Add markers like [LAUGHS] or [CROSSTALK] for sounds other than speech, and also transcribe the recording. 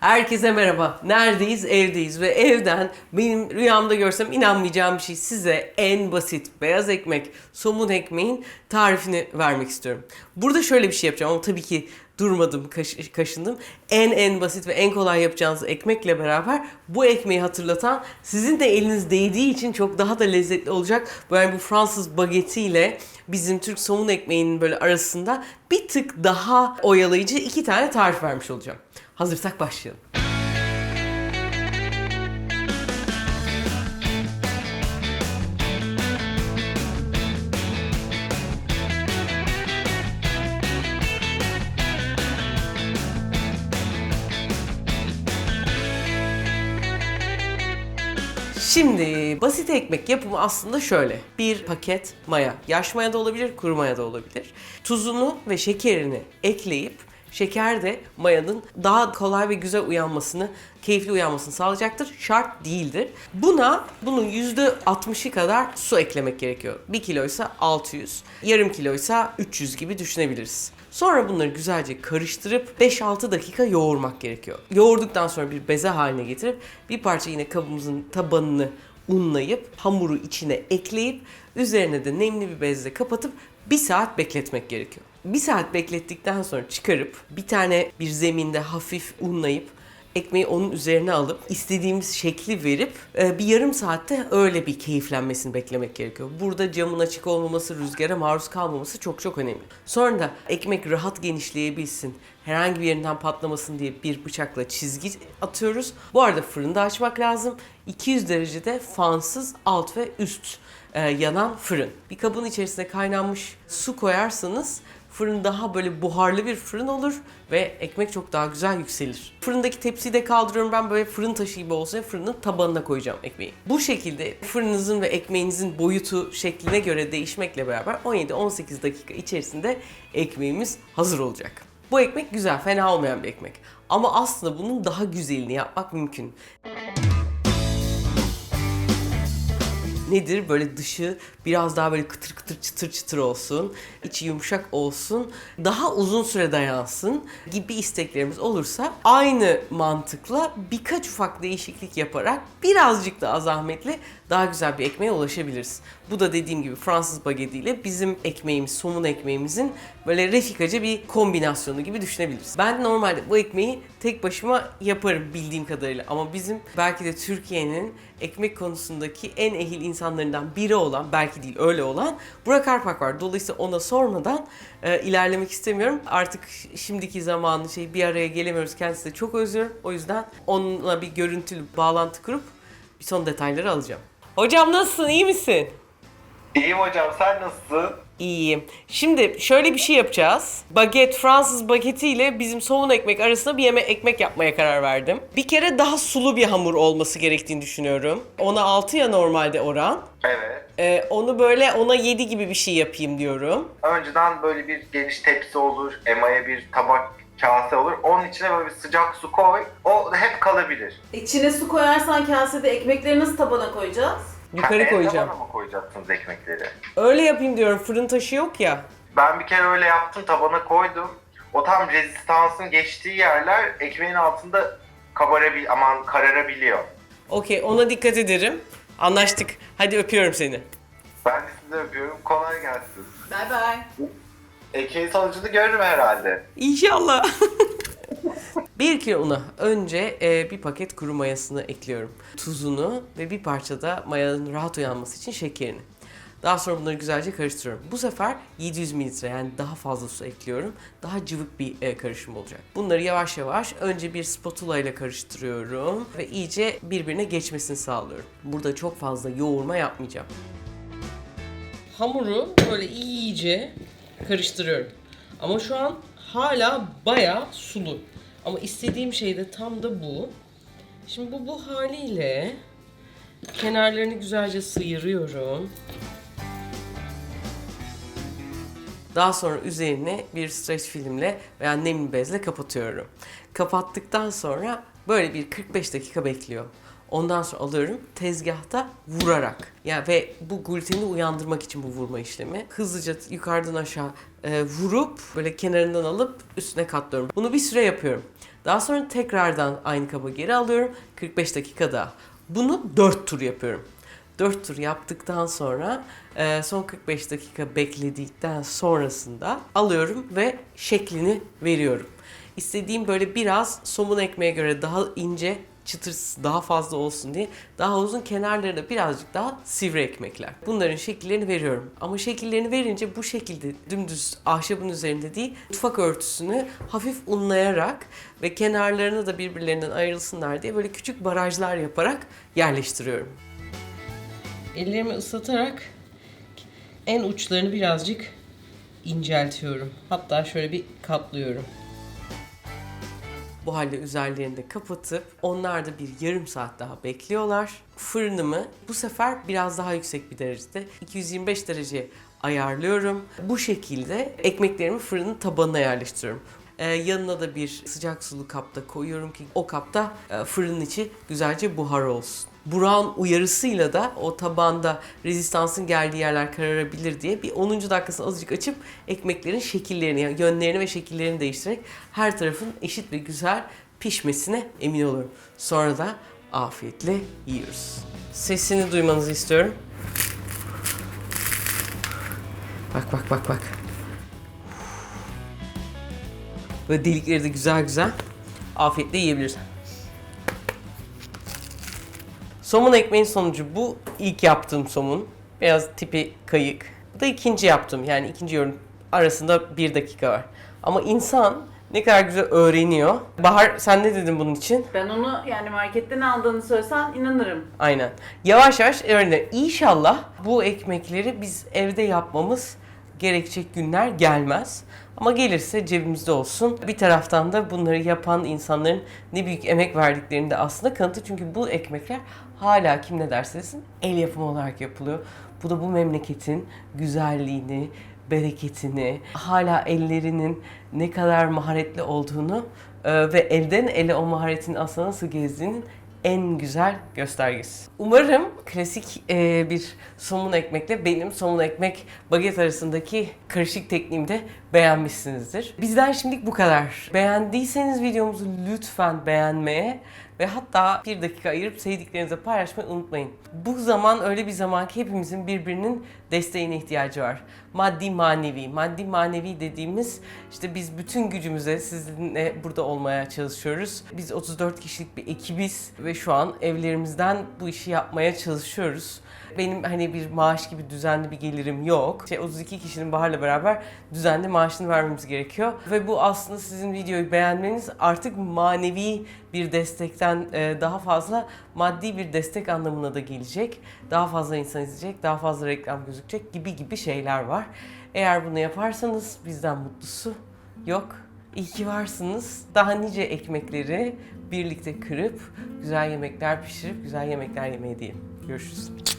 Herkese merhaba. Neredeyiz? Evdeyiz ve evden benim rüyamda görsem inanmayacağım bir şey size en basit beyaz ekmek, somun ekmeğin tarifini vermek istiyorum. Burada şöyle bir şey yapacağım ama tabii ki durmadım, kaş- kaşındım. En en basit ve en kolay yapacağınız ekmekle beraber bu ekmeği hatırlatan sizin de eliniz değdiği için çok daha da lezzetli olacak. Böyle bu Fransız bagetiyle bizim Türk somun ekmeğinin böyle arasında bir tık daha oyalayıcı iki tane tarif vermiş olacağım. Hazırsak başlayalım. Şimdi basit ekmek yapımı aslında şöyle. Bir paket maya. Yaş maya da olabilir, kuru maya da olabilir. Tuzunu ve şekerini ekleyip şeker de mayanın daha kolay ve güzel uyanmasını, keyifli uyanmasını sağlayacaktır. Şart değildir. Buna bunun %60'ı kadar su eklemek gerekiyor. 1 kiloysa 600, yarım kiloysa 300 gibi düşünebiliriz. Sonra bunları güzelce karıştırıp 5-6 dakika yoğurmak gerekiyor. Yoğurduktan sonra bir beze haline getirip bir parça yine kabımızın tabanını unlayıp hamuru içine ekleyip üzerine de nemli bir bezle kapatıp bir saat bekletmek gerekiyor. Bir saat beklettikten sonra çıkarıp bir tane bir zeminde hafif unlayıp ekmeği onun üzerine alıp istediğimiz şekli verip e, bir yarım saatte öyle bir keyiflenmesini beklemek gerekiyor. Burada camın açık olmaması, rüzgara maruz kalmaması çok çok önemli. Sonra da ekmek rahat genişleyebilsin, herhangi bir yerinden patlamasın diye bir bıçakla çizgi atıyoruz. Bu arada fırında açmak lazım. 200 derecede fansız alt ve üst e, yanan fırın. Bir kabın içerisine kaynanmış su koyarsanız Fırın daha böyle buharlı bir fırın olur ve ekmek çok daha güzel yükselir. Fırındaki tepsiyi de kaldırıyorum ben böyle fırın taşı gibi olsun fırının tabanına koyacağım ekmeği. Bu şekilde fırınınızın ve ekmeğinizin boyutu şekline göre değişmekle beraber 17-18 dakika içerisinde ekmeğimiz hazır olacak. Bu ekmek güzel, fena olmayan bir ekmek. Ama aslında bunun daha güzelini yapmak mümkün. Nedir? Böyle dışı biraz daha böyle kıtır kıtır çıtır çıtır olsun, içi yumuşak olsun, daha uzun süre dayansın gibi isteklerimiz olursa aynı mantıkla birkaç ufak değişiklik yaparak birazcık daha zahmetli daha güzel bir ekmeğe ulaşabiliriz. Bu da dediğim gibi Fransız bagetiyle bizim ekmeğimiz, somun ekmeğimizin böyle refikaca bir kombinasyonu gibi düşünebiliriz. Ben normalde bu ekmeği tek başıma yaparım bildiğim kadarıyla ama bizim belki de Türkiye'nin ekmek konusundaki en ehil insanlarından biri olan, belki değil öyle olan Burak Arpak var. Dolayısıyla ona sormadan e, ilerlemek istemiyorum. Artık şimdiki zamanı şey bir araya gelemiyoruz. Kendisini çok özlüyorum. O yüzden onunla bir görüntülü bağlantı kurup son detayları alacağım. Hocam nasılsın? İyi misin? İyiyim hocam sen nasılsın? İyiyim. Şimdi şöyle bir şey yapacağız. Baget, Fransız bagetiyle bizim somun ekmek arasında bir yeme ekmek yapmaya karar verdim. Bir kere daha sulu bir hamur olması gerektiğini düşünüyorum. Ona 6 ya normalde oran. Evet. Ee, onu böyle ona 7 gibi bir şey yapayım diyorum. Önceden böyle bir geniş tepsi olur, emaya bir tabak kase olur. Onun içine böyle bir sıcak su koy. O hep kalabilir. İçine su koyarsan kasede ekmekleri nasıl tabana koyacağız? Yukarı Ha, koyacağım. Tabana mı koyacaksınız ekmekleri? Öyle yapayım diyorum. Fırın taşı yok ya. Ben bir kere öyle yaptım, tabana koydum. O tam rezistansın geçtiği yerler ekmeğin altında kabarabil, aman kararabiliyor. Okey ona dikkat ederim. Anlaştık. Hadi öpüyorum seni. Ben de size öpüyorum. Kolay gelsin. Bay bay. Ekmeğin sonucunu görürüm herhalde. İnşallah. [LAUGHS] bir kilo una önce e, bir paket kuru mayasını ekliyorum. Tuzunu ve bir parça da mayanın rahat uyanması için şekerini. Daha sonra bunları güzelce karıştırıyorum. Bu sefer 700 mililitre yani daha fazla su ekliyorum. Daha cıvık bir e, karışım olacak. Bunları yavaş yavaş önce bir spatula ile karıştırıyorum ve iyice birbirine geçmesini sağlıyorum. Burada çok fazla yoğurma yapmayacağım. Hamuru böyle iyice karıştırıyorum. Ama şu an hala bayağı sulu. Ama istediğim şey de tam da bu. Şimdi bu bu haliyle kenarlarını güzelce sıyırıyorum. Daha sonra üzerine bir streç filmle veya nemli bezle kapatıyorum. Kapattıktan sonra böyle bir 45 dakika bekliyor. Ondan sonra alıyorum tezgahta vurarak. Ya ve bu gluteni uyandırmak için bu vurma işlemi. Hızlıca yukarıdan aşağı e, vurup böyle kenarından alıp üstüne katlıyorum. Bunu bir süre yapıyorum. Daha sonra tekrardan aynı kaba geri alıyorum. 45 dakika daha. Bunu 4 tur yapıyorum. 4 tur yaptıktan sonra e, son 45 dakika bekledikten sonrasında alıyorum ve şeklini veriyorum. İstediğim böyle biraz somun ekmeğe göre daha ince çıtırtısı daha fazla olsun diye daha uzun kenarları da birazcık daha sivri ekmekler. Bunların şekillerini veriyorum. Ama şekillerini verince bu şekilde dümdüz ahşabın üzerinde değil mutfak örtüsünü hafif unlayarak ve kenarlarını da birbirlerinden ayrılsınlar diye böyle küçük barajlar yaparak yerleştiriyorum. Ellerimi ıslatarak en uçlarını birazcık inceltiyorum. Hatta şöyle bir katlıyorum. Bu halde üzerlerini de kapatıp onlar da bir yarım saat daha bekliyorlar. Fırınımı bu sefer biraz daha yüksek bir derecede 225 derece ayarlıyorum. Bu şekilde ekmeklerimi fırının tabanına yerleştiriyorum. Ee, yanına da bir sıcak sulu kapta koyuyorum ki o kapta e, fırının içi güzelce buhar olsun. Buran uyarısıyla da o tabanda rezistansın geldiği yerler kararabilir diye bir 10. dakikasını azıcık açıp ekmeklerin şekillerini, yani yönlerini ve şekillerini değiştirerek her tarafın eşit ve güzel pişmesine emin oluyorum. Sonra da afiyetle yiyoruz. Sesini duymanızı istiyorum. Bak bak bak bak. Böyle delikleri de güzel güzel afiyetle yiyebiliriz. Somun ekmeğin sonucu bu ilk yaptığım somun. Biraz tipi kayık. Bu da ikinci yaptığım yani ikinci yorum arasında bir dakika var. Ama insan ne kadar güzel öğreniyor. Bahar sen ne dedin bunun için? Ben onu yani marketten aldığını söylesen inanırım. Aynen. Yavaş yavaş öğrenir. İnşallah bu ekmekleri biz evde yapmamız gerekecek günler gelmez. Ama gelirse cebimizde olsun. Bir taraftan da bunları yapan insanların ne büyük emek verdiklerini de aslında kanıtı. Çünkü bu ekmekler hala kim ne derse el yapımı olarak yapılıyor. Bu da bu memleketin güzelliğini, bereketini, hala ellerinin ne kadar maharetli olduğunu e, ve elden ele o maharetin aslında nasıl gezdiğinin en güzel göstergesi. Umarım klasik e, bir somun ekmekle benim somun ekmek baget arasındaki karışık tekniğimi de beğenmişsinizdir. Bizden şimdilik bu kadar. Beğendiyseniz videomuzu lütfen beğenmeye ve hatta bir dakika ayırıp sevdiklerinizle paylaşmayı unutmayın. Bu zaman öyle bir zaman ki hepimizin birbirinin desteğine ihtiyacı var. Maddi manevi. Maddi manevi dediğimiz işte biz bütün gücümüze sizinle burada olmaya çalışıyoruz. Biz 34 kişilik bir ekibiz ve şu an evlerimizden bu işi yapmaya çalışıyoruz. Benim hani bir maaş gibi düzenli bir gelirim yok. Şey, 32 kişinin Bahar'la beraber düzenli maaşını vermemiz gerekiyor. Ve bu aslında sizin videoyu beğenmeniz artık manevi bir destekten e, daha fazla maddi bir destek anlamına da gelecek. Daha fazla insan izleyecek, daha fazla reklam gözükecek gibi gibi şeyler var. Eğer bunu yaparsanız bizden mutlusu yok. İyi ki varsınız. Daha nice ekmekleri birlikte kırıp güzel yemekler pişirip güzel yemekler yemeye diyelim. Görüşürüz.